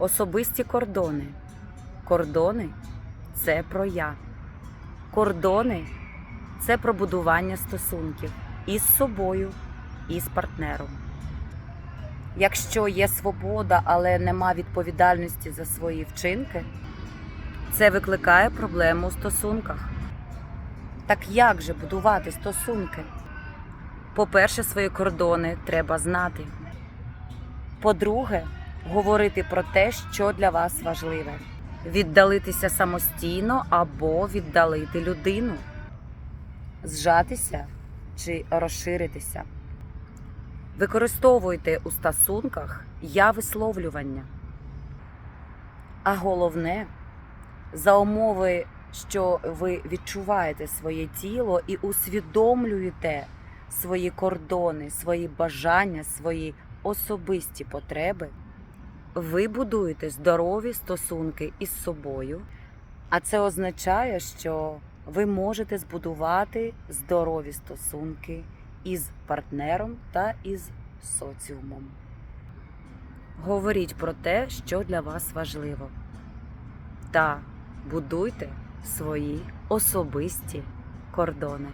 Особисті кордони. Кордони це про я. Кордони це про будування стосунків із собою, і з партнером. Якщо є свобода, але нема відповідальності за свої вчинки, це викликає проблему у стосунках. Так як же будувати стосунки? По-перше, свої кордони треба знати. По-друге, говорити про те, що для вас важливе. Віддалитися самостійно або віддалити людину, зжатися чи розширитися. Використовуйте у стосунках я висловлювання. А головне, за умови, що ви відчуваєте своє тіло і усвідомлюєте свої кордони, свої бажання, свої особисті потреби, ви будуєте здорові стосунки із собою, а це означає, що ви можете збудувати здорові стосунки із партнером та із соціумом. Говоріть про те, що для вас важливо, та будуйте свої особисті кордони.